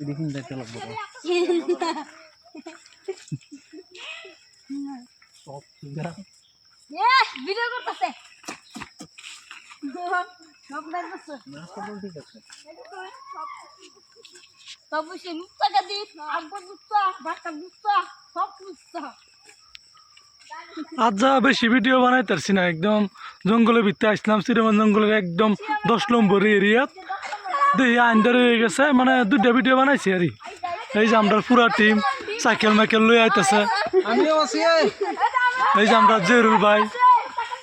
দেখুন দেখতে লাগবো। সব সুবিধা ভিডিও করতেছে সব আজ যা বেশি ভিডিও বানাই তারছি না একদম জঙ্গলের ভিতরে আসলাম শ্রীমান জঙ্গলের একদম দশ নম্বর এরিয়াত দেখি আইনদার হয়ে গেছে মানে দুটা ভিডিও বানাইছি আর এই যে আমরা পুরা টিম সাইকেল মাইকেল লই আইতেছে। এই। যে আমরা জেরুল ভাই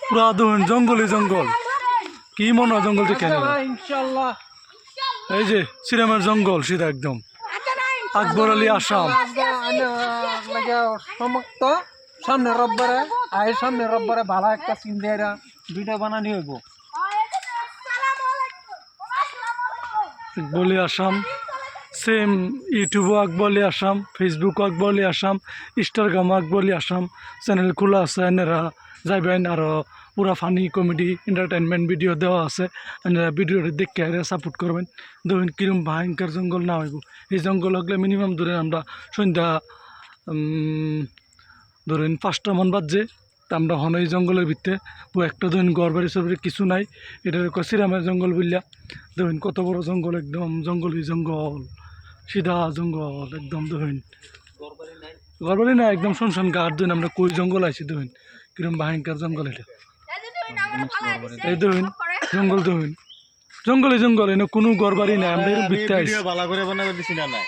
পুরা দুন জঙ্গলে জঙ্গল। কি মনে হয় জঙ্গল দেখে আচ্ছা এই যে শ্রীরামের জঙ্গল সিধা একদম। আকবর আলী আসাম। সমাপ্ত সামনে রব্বারে আয় সামনে রব্বারে ভালো একটা সিন দিয়ে ভিডিও বানানি হইব। আলী আসাম সেম ইউটিউবও আকবর আলী আসাম ফেসবুকও আকবর আলী আসাম ইনস্টাগ্রামও আকবর আলী আসাম চ্যানেল খোলা আছে এনারা যাইবেন আরও পুরা ফানি কমেডি এন্টারটেনমেন্ট ভিডিও দেওয়া আছে এনারা ভিডিওটা দেখে এরা সাপোর্ট করবেন। ধরুন কিরম ভয়ঙ্কর জঙ্গল না হইব। এই জঙ্গল হলে মিনিমাম ধরেন আমরা সন্ধ্যা ধরেন পাঁচটা মন বাজছে। তা আমরা হন এই জঙ্গলের ভিতরে। ও একটা ধরেন গড় বাড়ি সবাই কিছু নাই। এটা কচিরামের জঙ্গল বললা ধরেন কত বড় জঙ্গল একদম জঙ্গলি জঙ্গল সিধা জঙ্গল একদম ধরেন। গড়বাড়ি না একদম শুনশান গাছ ধরেন আমরা কই জঙ্গল আছি ধরেন। কিরম ভয়ঙ্কর জঙ্গল এটা। এই ধরেন জঙ্গল ধরেন। জঙ্গলে জঙ্গল এনে কোনো গড়বাড়ি নাই আমরা এর ভিতরে আছি ভালো করে বানাবে দিছি না নাই।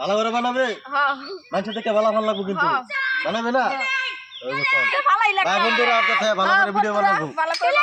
ভালো করে বানাবে? মানুষ থেকে ভালো ভালো লাগবে কিন্তু বানাবে না? ওই যে চল। ভাই বন্ধুরা আপনার ভালো করে ভিডিও বানাবো। ভালো করে